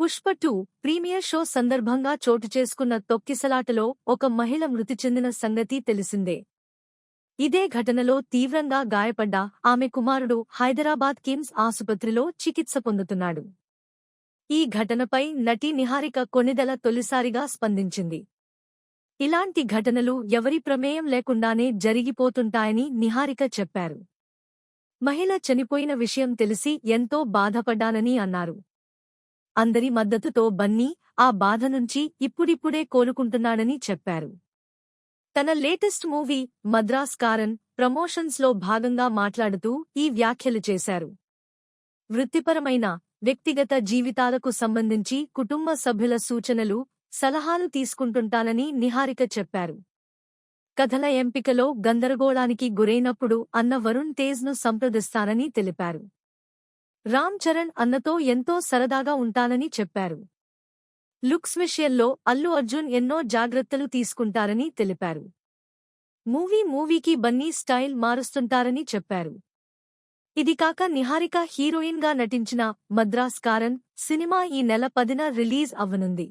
Pushpa two premiere show సందర్భంగా చోటు చేసుకున్న తొక్కిసలాటలో ఒక మహిళ మృతి చెందిన సంగతి తెలిసిందే. ఇదే ఘటనలో తీవ్రంగా గాయపడ్డ ఆమె కుమారుడు హైదరాబాద్ కిమ్స్ ఆసుపత్రిలో చికిత్స పొందుతున్నాడు. ఈ ఘటనపై నటి నిహారిక కొణిదెల తొలిసారిగా స్పందించింది. ఇలాంటి ఘటనలు ఎవరి ప్రమేయం లేకుండానే జరిగిపోతుంటాయని నిహారిక చెప్పారు. మహిళ చనిపోయిన విషయం తెలిసి ఎంతో బాధపడ్డానని అన్నారు. అందరి మద్దతుతో బన్నీ ఆ బాధ నుంచి ఇప్పుడిప్పుడే కోలుకుంటున్నాడని చెప్పారు. తన లేటెస్ట్ మూవీ మద్రాస్ కారన్ ప్రమోషన్స్లో భాగంగా మాట్లాడుతూ ఈ వ్యాఖ్యలు చేశారు. వృత్తిపరమైన వ్యక్తిగత జీవితాలకు సంబంధించి కుటుంబ సభ్యుల సూచనలు సలహాలు తీసుకుంటుంటానని నిహారిక చెప్పారు. కథల ఎంపికలో గందరగోళానికి గురైనప్పుడు అన్న వరుణ్ తేజ్ను సంప్రదిస్తానని తెలిపారు. రామ్ చరణ్ అన్నతో ఎంతో సరదాగా ఉంటానని చెప్పారు. లుక్స్ విషయంలో అల్లు అర్జున్ ఎన్నో జాగ్రత్తలు తీసుకుంటారని తెలిపారు. మూవీ మూవీకి బన్నీ స్టైల్ మారుస్తుంటారని చెప్పారు. ఇది కాక నిహారిక హీరోయిన్గా నటించిన మద్రాస్ కారన్ సినిమా ఈ నెల పదిన రిలీజ్ అవ్వనుంది.